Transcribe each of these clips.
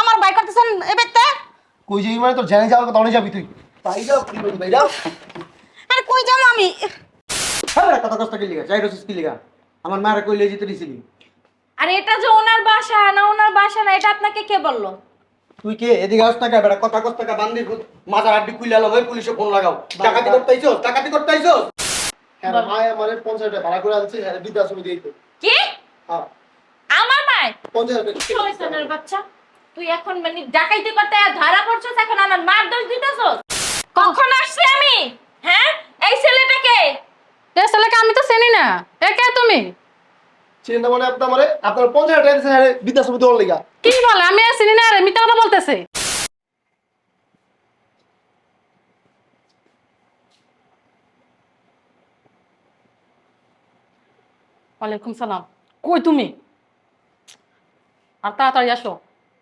আমার বাইক করতেছেন এবেতে কই যাই মানে তোর জেনে যাওয়ার কথা অনেক যাবি তুই। তাই যাও কি বলি ভাই যাও। আরে কই যাব আমি? হ্যাঁ কথা কষ্ট কি লিগা? যাই রসিস কি লিগা? আমার মায়ের কই লিয়ে যেতে দিছিলি আর এটা যে ওনার বাসা না ওনার বাসা না এটা আপনাকে কে বলল? তুই কে? এদিকে আস টাকা বেড়া কথা কষ্ট টাকা বান্দি মাজার আড্ডি খুলে আলো ভাই পুলিশে ফোন লাগাও। ডাকাতি করতে আইছো ডাকাতি করতে আইছো হ্যাঁ ভাই আমার 50 টাকা ভাড়া করে আনছে হ্যাঁ বৃদ্ধাশ্রমে দিয়ে কি? হ্যাঁ। আমার মায় 50 টাকা। বাচ্চা? তুই এখন মানে ডাকাইতি করতে ধরা পড়ছস এখন আমার মার দোষ দিতেছস? কখন আসছি আমি? হ্যাঁ? এই ছেলেটাকে? এ ছেলেকে আমি তো চিনি না। এ কে তুমি? চিন্তা মানে আপনার মানে আপনার 50 টাকা দিয়েছে হ্যাঁ বৃদ্ধাশ্রমে দেওয়ার লিগা। কি বলে? আমি আর চিনি না রে মিথ্যা কথা বলতেছে। ওয়ালাইকুম সালাম। কই তুমি? আর তাড়াতাড়ি আসো।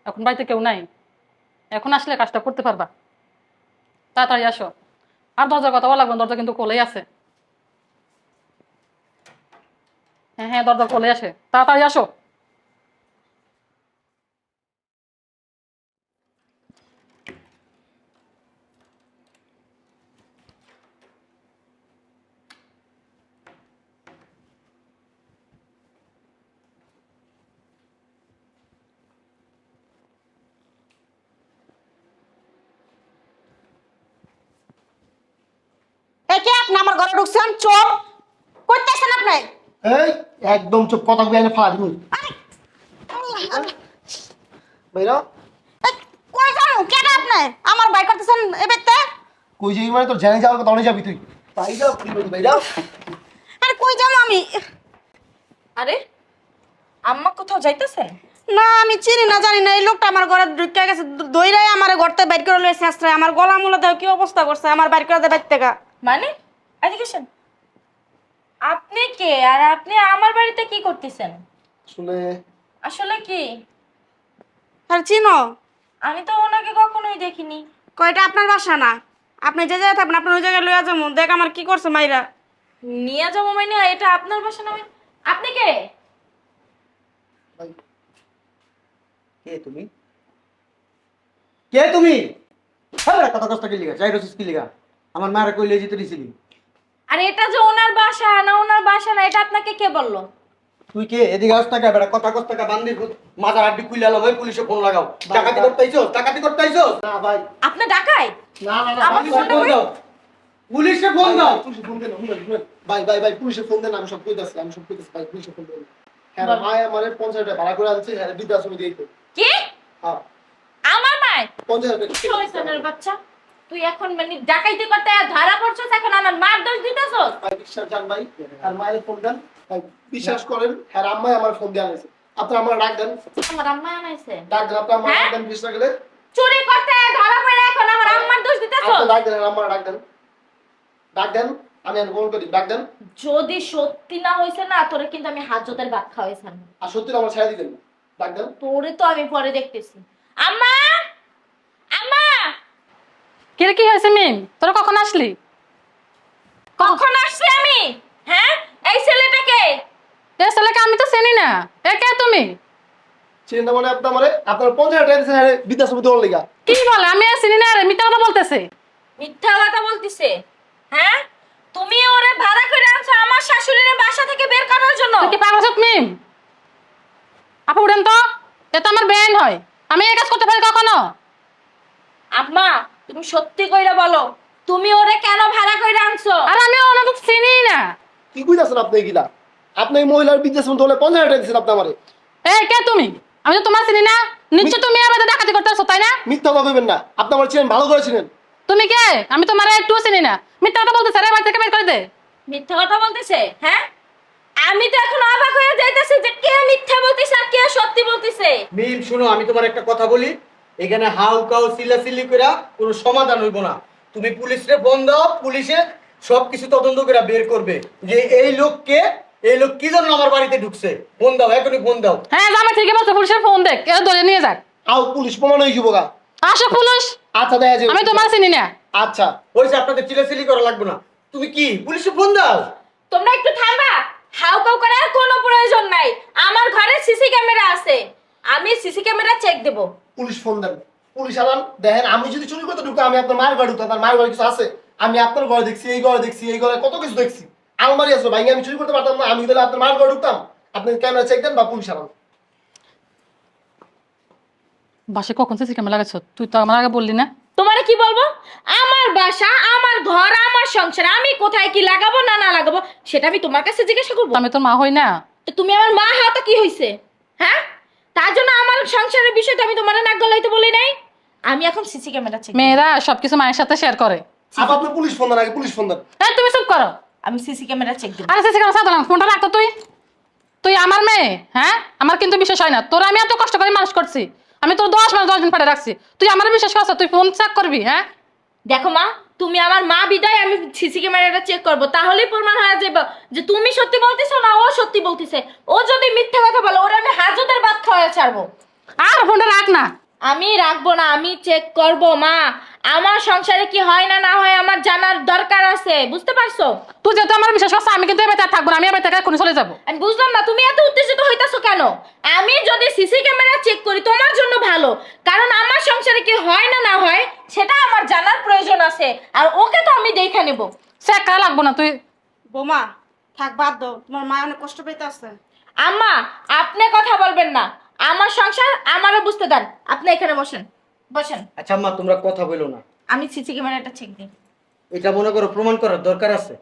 এখন বাড়িতে কেউ নাই। এখন আসলে কাজটা করতে পারবা। তাড়াতাড়ি আসো। আর দরজার কথা বলা লাগবে দরজা কিন্তু কোলেই আছে। হ্যাঁ হ্যাঁ দরজা কোলে আসে তাড়াতাড়ি আসো এই কে আপনি আমার ঘরে ঢুকছেন চোর করতেছেন আপনি? এই একদম চুপ কথা কই ফালা দিমু ভাইরা কই যাব কেন আপনি? আমার বাইক করতেছেন এবেতে কই যাই মানে তোর জেনে যাওয়ার কথা অনেক যাবি তুই। যাও আরে কই যাব আমি? আরে আম্মা কোথাও যাইতেছেন? না আমি চিনি না জানি না। এই লোকটা আমার ঘরে ঢুকে গেছে দইরাই আমার ঘরতে বাইর করে লইছে আশ্রয়। আমার গলা মূলা দেও কি অবস্থা করছে? আমার বাইর করে দেয় বাইর থেকে। মানে? এদিকে আপনি কে? আর আপনি আমার বাড়িতে কি করতেছেন? শুনে আসলে কি? আর চিনো? আমি তো ওনাকে কখনোই দেখিনি। কয়টা আপনার বাসা না? আপনি যে জায়গায় থাকবেন আপনার ওই জায়গায় লইয়া যাব। দেখ আমার কি করছে মাইরা। নিয়ে যাব মানে এটা আপনার বাসা না মানে- আপনি কে? কে তুমি? কে তুমি? হ্যাঁ কথা কষ্ট কি লিগা যাই রসিস কি লিগা আমার মায়ের কই লিয়ে যেতে দিছিলি। আর এটা যে ওনার বাসা না ওনার বাসা না এটা আপনাকে কে বলল? তুই কে? এদিকে আস টাকা বেড়া কথা কষ্ট টাকা বান্দি মাজার আড্ডি খুলে আলো ভাই পুলিশে ফোন লাগাও। ডাকাতি করতে আইছো ডাকাতি করতে আইছো না ভাই। আপনি ডাকাই না না না ফোনটা ফোন দাও। পুলিশে ফোন দাও। পুলিশে ফোন দেন ভাই ভাই ভাই পুলিশে ফোন দেন আমি সব কইতাছি আমি সব কইতাছি ভাই পুলিশে ফোন দেন। হ্যাঁ ভাই আমার পঞ্চাশ টাকা ভাড়া করে আনছে হ্যাঁ বৃদ্ধাশ্রমে দিয়ে দিতে। কি? হ্যাঁ। আমার মায়? পঞ্চাশ টাকা। শয়তানের বাচ্চা? তুই এখন মানে ডাকাইতি করতে ধরা পড়ছস এখন আমার মার দোষ দিতেছস? ভাই বিশ্বাস জান ভাই আর মায়ের ফোন দেন। বিশ্বাস করেন হ্যাঁ আম্মাই আমার ফোন দিয়ে আনেছে আপনি আমার ডাক দেন। আমার আম্মা আনাইছে? ডাক দেন আপনি আমার হ্যাঁ? ডাক দেন বিশ টাকা গেলে চুরি করতে ধরা পড়ে এখন আমার আম্মার দোষ দিতেছস? আপনি ডাক দেন আর আমার ডাক দেন। ডাক দেন আমি এখন ফোন করি ডাক দেন। যদি সত্যি না হইছে না তোরে কিন্তু আমি হাজতের ভাত খাওয়াইছাম আর সত্যি আমার ছেড়ে দিবেন ডাক দেন। তোরে তো আমি পরে দেখতেছি। আম্মা আম্মা! কিরে কি হয়েছে মিম? তোরা কখন আসলি? কখন আসছি আমি? হ্যাঁ? এই ছেলেটাকে? এ ছেলেকে আমি তো চিনি না। এ কে তুমি? চিন্তা মানে আপনার মানে আপনার পঞ্চাশ টাকা দিয়েছে হ্যাঁ বৃদ্ধাশ্রমে দেওয়ার লিগা। কি বলে? আমি আর চিনি না রে মিথ্যা কথা বলতেছে। মিথ্যা কথা বলতিছে? হ্যাঁ? তুমি ওরে ভাড়া করে আনছো আমার শাশুড়ির বাসা থেকে বের করার জন্য? তুই কি পাগল আছিস মিম? আপু উঠেন তো। এটা তো আমার বেন হয়। আমি এই কাজ করতে পারি কখনো? আম্মা তুমি সত্যি কইরা বলো তুমি ওরে কেন ভাড়া কইরা আনছো? আর আমি ওনাকে চিনি না। কি কইতাছেন আপনি এগুলা? আপনি এই মহিলার বিজনেস বৃদ্ধাশ্রমে তোলে পঞ্চাশ টাকা দিয়েছেন আপনি আমারে? এই কে তুমি? আমি তো তোমার চিনি না। নিশ্চয় তুমি আমার ডাকাতি করতেছো তাই না? মিথ্যা কথা কইবেন না। আপনি আমার ছিলেন ভালো করে ছিলেন তুমি কে? আমি তোমার একটুও চিনি না। মিথ্যা কথা বলতেছে রে বাড়ি থেকে বের করে দে। মিথ্যা কথা বলতেছে? হ্যাঁ? আমি তো এখন অবাক হয়ে যাইতেছি যে কে মিথ্যা বলতেছে আর কে সত্যি বলতেছে। মিম শুনো আমি তোমার একটা কথা বলি। এখানে হাউ কাউ সিলাসিলি করে কোনো সমাধান হইব না। তুমি পুলিশে ফোন দাও পুলিশে সবকিছু তদন্ত করে বের করবে। যে এই লোককে এই লোক কি জন্য আমার বাড়িতে ঢুকছে? ফোন দাও এখনই ফোন দাও। হ্যাঁ জামাই ঠিকই বলছে পুলিশের ফোন দেখ এ ধরে নিয়ে যাক। আও পুলিশ প্রমাণ হয়ে যাব গা আসো পুলিশ। আচ্ছা দেখা যাবে। আমি তোমার চিনি না। আচ্ছা ওইসে আপনাদের চিলাচিলি করা লাগবে না। তুমি কি পুলিশে ফোন দাও? তোমরা একটু থামবা হাউ কাউ করার কোনো প্রয়োজন নাই। আমার ঘরে সিসি ক্যামেরা আছে। আমি সিসি ক্যামেরা চেক দেব। পুলিশ ফোন দেন। পুলিশ আলান দেখেন আমি যদি চুরি করতে ঢুকতাম আমি আপনার মায়ের ঘরে ঢুকতাম আপনার মায়ের ঘরে কিছু আছে আমি আপনার ঘরে দেখছি এই ঘরে দেখছি এই ঘরে কত কিছু দেখছি। আলমারি আছে ভাই আমি চুরি করতে পারতাম না আমি তাহলে আপনার মায়ের ঘরে ঢুকতাম। আপনি ক্যামেরা চেক দেন বা পুলিশ আলান। বাসে কখন সিসি ক্যামেরা লাগাচ্ছ তুই তো আমার আগে বললি না। তোমারে কি বলব? আমার বাসা আমার ঘর আমার সংসার আমি কোথায় কি লাগাবো না না লাগাবো সেটা আমি তোমার কাছে জিজ্ঞাসা করব। আমি তোর মা হই না। তো তুমি আমার মা হাতে কি হইছে? হ্যাঁ? তার জন্য আমার সংসারের বিষয়টা আমি তোমার নাক গলাইতে বলি নাই। আমি এখন সিসি ক্যামেরা চেক মেয়েরা সবকিছু মায়ের সাথে শেয়ার করে। আপনি পুলিশ ফোন দেন আগে পুলিশ ফোন দেন। হ্যাঁ তুমি চুপ করো। আমি সিসি ক্যামেরা চেক দেব আরে সিসি ক্যামেরা সাথে ফোনটা রাখতো তুই। তুই আমার মেয়ে হ্যাঁ? আমার কিন্তু বিশ্বাস হয় না। তোর আমি এত কষ্ট করে মানুষ করছি। আমি তোর দশ মাস দশ দিন পরে রাখছি। তুই আমার বিশ্বাস করছ? তুই ফোন চেক করবি হ্যাঁ? দেখো মা তুমি আমার মা বিদায় আমি সিসি ক্যামেরাটা চেক করব। তাহলেই প্রমাণ হয়ে যাবে যে তুমি সত্যি বলতেছো না ও সত্যি বলতেছে। ও যদি মিথ্যা কথা বলে ওরা আমি হাজতের ভাত খাওয়া ছাড়বো। আর ফোনটা রাখ না। আমি রাখব না আমি চেক করব মা। আমার সংসারে কি হয় না না হয় আমার জানার দরকার আছে বুঝতে পারছ? তুই যেহেতু আমার বিশ্বাস করছ আমি কিন্তু এবার থাকব না আমি এবার থেকে এখনই চলে যাব। আমি বুঝলাম না তুমি এত উত্তেজিত হইতাছো কেন? আমি যদি সিসি ক্যামেরা চেক করি তোমার জন্য ভালো। কারণ আমার সংসারে কি হয় না না হয় সেটা আমার জানার প্রয়োজন আছে। আর ওকে তো আমি দেখে নেব। চেক করা লাগবো না তুই বোমা থাক বাদ দাও। তোমার মা অনেক কষ্ট পেতে আছে আম্মা আপনি কথা বলবেন না। আমার সংসার আমারও বুঝতে দেন আপনি এখানে বসেন। বসেন। আচ্ছা আম্মা তোমরা কথা বলো না। আমি সিসি ক্যামেরাটা চেক দিই। এটা মনে করো প্রমাণ করার দরকার আছে।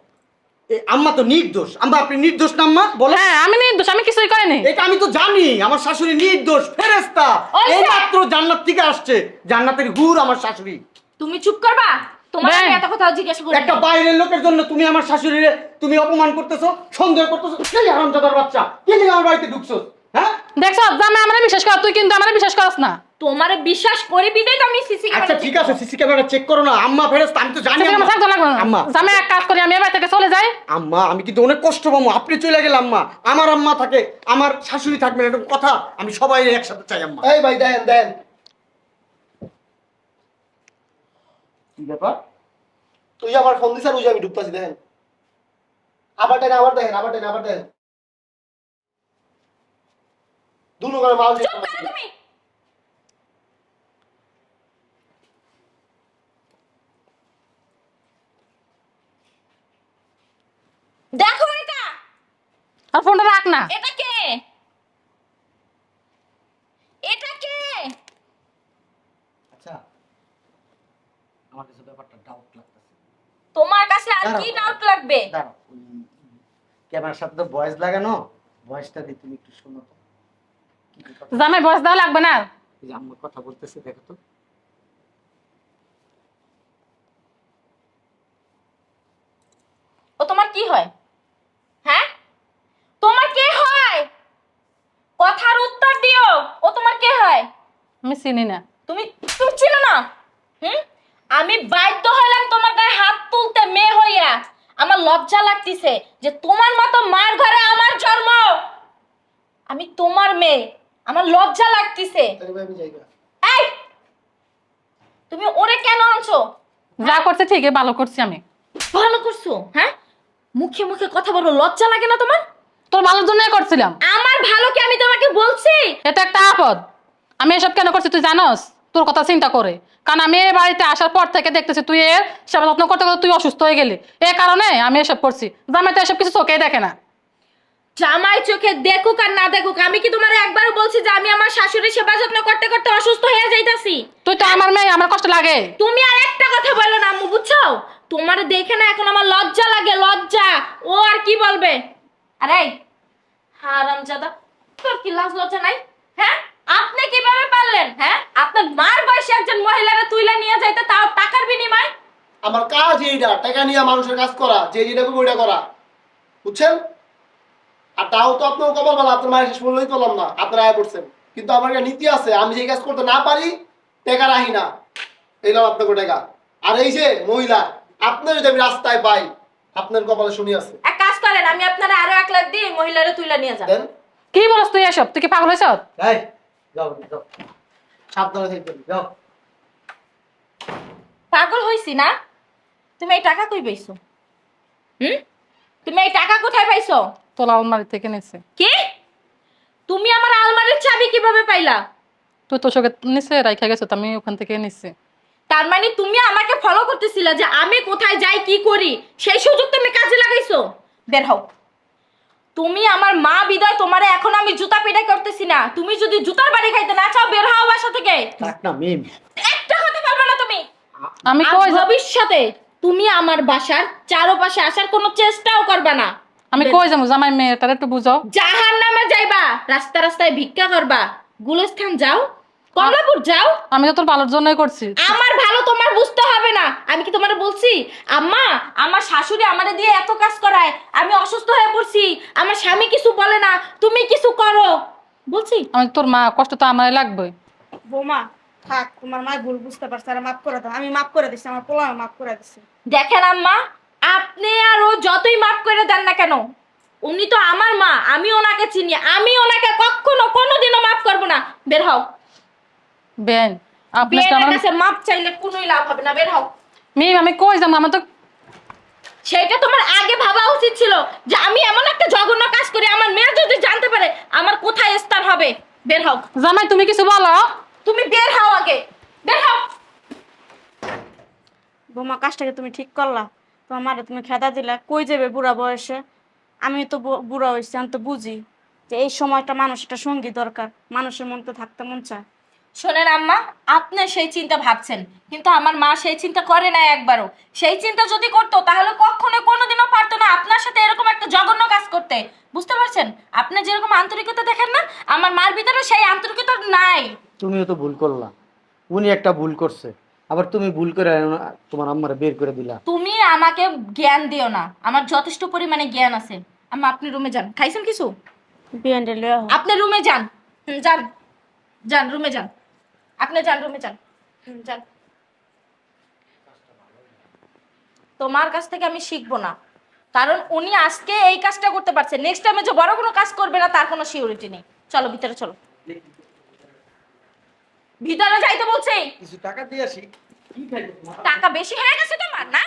এ, আম্মা তো নির্দোষ। আম্মা আপনি নির্দোষ না আম্মা? বলে। হ্যাঁ আমি নির্দোষ আমি কিছুই করিনি। এটা আমি তো জানি আমার শাশুড়ি নির্দোষ ফেরেস্তা ওই এই মাত্র জান্নাত থেকে আসছে জান্নাতের হুর আমার শাশুড়ি। তুমি চুপ করবা? তোমার আমি দেন। এত কথা জিজ্ঞাসা করি একটা বাইরের লোকের জন্য তুমি আমার শাশুড়িরে তুমি অপমান করতেছো সন্দেহ করতেছো। কে হারামজাদার বাচ্চা? কে নিয়ে আমার বাড়িতে ঢুকছো হ্যাঁ? দেখছ জামে আমরা বিশ্বাস কর তুই কিন্তু আমার বিশ্বাস করস না। তোমারে বিশ্বাস করি বিদায় তো আমি সিসি আচ্ছা ঠিক আছে সিসি ক্যামেরা চেক করো না। আম্মা ফেরেস্তা আমি তো জানি ক্যামেরা আম্মা। থাকতে না। আম্মা। জামে এক কাজ করি আমি এবার থেকে চলে যাই। আম্মা আমি কিন্তু অনেক কষ্ট পাবো। আপনি চলে গেলে আম্মা। আমার আম্মা থাকে আমার শাশুড়ি থাকবে না, এটা কথা। আমি সবাই একসাথে চাই আম্মা। এই ভাই দেন দেন। কি ব্যাপার? তুই আমার ফোন দিস আর ওই আমি ঢুকতাছি দেখেন আবার দেন আবার দেখেন আবার দেন আবার দেন। দুনো করে মাল দিয়ে- চুপ করো তুমি দেখো এটা। আর ফোনটা রাখ না। এটা কে? এটা কে? আচ্ছা আমার কাছে ব্যাপারটা ডাউট লাগতেছে। তোমার কাছে আর কি ডাউট লাগবে? দাঁড়াও ক্যামেরার সাথে তো ভয়েস লাগানো ভয়েসটা দিয়ে তুমি একটু শোনো তো। জামাই বয়স দেওয়া লাগবে না? এই যে আম্মা কথা বলতেছে দেখো তো। ও তোমার কে হয় কথার উত্তর দিও ও তোমার কে হয় আমি চিনি না। তুমি তুমি ছিল না? হুম? আমি বাধ্য হলাম তোমার গায়ে হাত তুলতে মেয়ে হইয়া। আমার লজ্জা লাগতিছে যে তোমার মতো মার ঘরে আমার জন্ম। আমি তোমার মেয়ে। আমার লজ্জা লাগতিছে। তাহলে ভাই আমি যাই না। এই! তুমি ওরে কেন আনছো? যা করছে ঠিকই ভালো করছি আমি। ভালো করছ হ্যাঁ? মুখে মুখে কথা বলব লজ্জা লাগে না তোমার? তোর ভালোর জন্যই করছিলাম। আমার ভালো কি আমি তোমাকে বলছি? এটা একটা আপদ। আমি এসব কেন করছি তুই জানোস? তোর কথা চিন্তা করে। কারণ আমি এই বাড়িতে আসার পর থেকে দেখতেছি তুই এর সেবা যত্ন করতে করতে তুই অসুস্থ হয়ে গেলি। এ কারণে আমি এসব করছি। জামাই তো এসব কিছু চোখেই দেখে না। জামাই চোখে দেখুক আর না দেখুক আমি কি তোমার একবারও বলছি যে আমি আমার শাশুড়ির সেবা যত্ন করতে করতে অসুস্থ হয়ে যাইতাছি? তুই তো আমার মেয়ে আমার কষ্ট লাগে। তুমি আর একটা কথা বলো না আম্মু বুঝছ? তোমার দেখে না এখন আমার লজ্জা লাগে লজ্জা। ও আর কি বলবে? আরে হারামজাদা তোর কি লাজ লজ্জা নাই? হ্যাঁ? আপনি কীভাবে পারলেন হ্যাঁ? আপনার মার বয়সে একজন মহিলারা তুইলা নিয়ে যাইতে তাও টাকার বিনিময়? আমার কাজ এইটা টাকা নিয়ে মানুষের কাজ করা যে যেটা করব ওইটা করা। বুঝছেন? আর তাও তো আপনার কবল বলা আপনার মায়ের শেষ মূল্যই পেলাম না আপনারা আয় পড়ছেন কিন্তু আমার একটা নীতি আছে আমি যে কাজ করতে না পারি টাকা রাখি না। এইলাম আপনাকে টাকা। আর এই যে মহিলা আপনার যদি আমি রাস্তায় পাই আপনার কপালে শুনি আছে। এক কাজ করেন আমি আপনারা আরও এক লাখ দিয়ে মহিলারা তুইলা নিয়ে যান। কি বলছ তুই এসব? তুই কি পাগল হয়েছ? এই যাও যাও। সাবধানে থাকবেন যাও। পাগল হইছি না? তুমি এই টাকা কই পাইছো? হুম? তুমি এই টাকা কোথায় পাইছো? তোর আলমারি থেকে কি? তুমি আমার আলমারির চাবি কীভাবে পাইলা? তুই তো চোখে নিচে রাইখা গেছো আমি ওখান থেকে নিচ্ছি তার মানে তুমি আমাকে ফলো করতেছিলে যে আমি কোথায় যাই কি করি? সেই সুযোগ তুমি কাজে লাগাইছো? বের হও। তুমি আমার মা বিদায় তোমারে এখন আমি জুতা পেটা করতেছি না। তুমি যদি জুতার বাড়ি খাইতে না চাও বের হও বাসা থেকে। থাক না মিম একটা হতে পারবে না তুমি। আমি কই যাব? ভবিষ্যতে তুমি আমার বাসার চারপাশে আসার কোনো চেষ্টাও করবে না। আমি কই যাব? জামাই মেয়েটার একটু বুঝাও। জাহান নামে যাইবা রাস্তা রাস্তায় ভিক্ষা করবা। গুলস্থান যাও কমলাপুর যাও। আমি তো তোর ভালোর জন্যই করছি। আমার ভালো তোমার বুঝতে হবে না। আমি কি তোমার বলছি? আম্মা আমার শাশুড়ি আমারে দিয়ে এত কাজ করায় আমি অসুস্থ হয়ে পড়ছি। আমার স্বামী কিছু বলে না তুমি কিছু করো। বলছি? আমি তোর মা কষ্ট তো আমারই লাগবে। বৌমা থাক তোমার মায় ভুল বুঝতে পারছে আর মাফ করে দাও। আমি মাফ করে দিচ্ছি আমার পোলা মাফ করে দিচ্ছি দেখেন আম্মা আপনি আর ও যতই মাফ করে দেন না কেন উনি তো আমার মা আমি ওনাকে চিনি আমি ওনাকে কখনো কোনোদিনও মাফ করব না। বের হও। বেন আপনি তো আমার কাছে মাপ চাইলে কোনোই লাভ হবে না বের হও। আমি কই যাব আমার তো সেটা তোমার আগে ভাবা উচিত ছিল যে আমি এমন একটা জঘন্য কাজ করি আমার মেয়ে যদি জানতে পারে আমার কোথায় স্থান হবে বের হও। জামাই তুমি কিছু বলো? তুমি বের হও আগে বের হও। বৌমা কাজটাকে তুমি ঠিক করলা। তোমার মারে তুমি খেদা দিলা। কই যাবে বুড়া বয়সে? আমি তো বুড়া হয়েছি আমি তো বুঝি যে এই সময়টা মানুষ একটা সঙ্গী দরকার। মানুষের মন তো থাকতে মন চায়। শোনেন আম্মা আপনি সেই চিন্তা ভাবছেন কিন্তু আমার মা সেই চিন্তা করে না একবারও। সেই চিন্তা যদি করতো তাহলে কখনো কোনোদিনও পারতো না আপনার সাথে এরকম একটা জঘন্য কাজ করতে। বুঝতে পারছেন? আপনি যেরকম আন্তরিকতা দেখেন না আমার মার ভিতরে সেই আন্তরিকতা নাই। তুমিও তো ভুল করলা। উনি একটা ভুল করছে। আবার তুমি ভুল করে তোমার আম্মারে বের করে দিলা। তুমি আমাকে জ্ঞান দিও না। আমার যথেষ্ট পরিমাণে জ্ঞান আছে। আম্মা আপনি রুমে যান। খাইছেন কিছু? বিয়েন্ডে লয়ে আপনি রুমে যান। যান। যান রুমে যান। আপনি যান রুমে যান। যান। তোমার কাছ থেকে আমি শিখব না। কারণ উনি আজকে এই কাজটা করতে পারছে। নেক্সট টাইমে যে বড় কোনো কাজ করবে না তার কোনো সিউরিটি নেই। চলো ভিতরে চলো। ভিতরে যাইতে বলছে। কিছু টাকা দিয়ে আসি। কি খাইবো টাকা বেশি হয়ে গেছে তোমার না?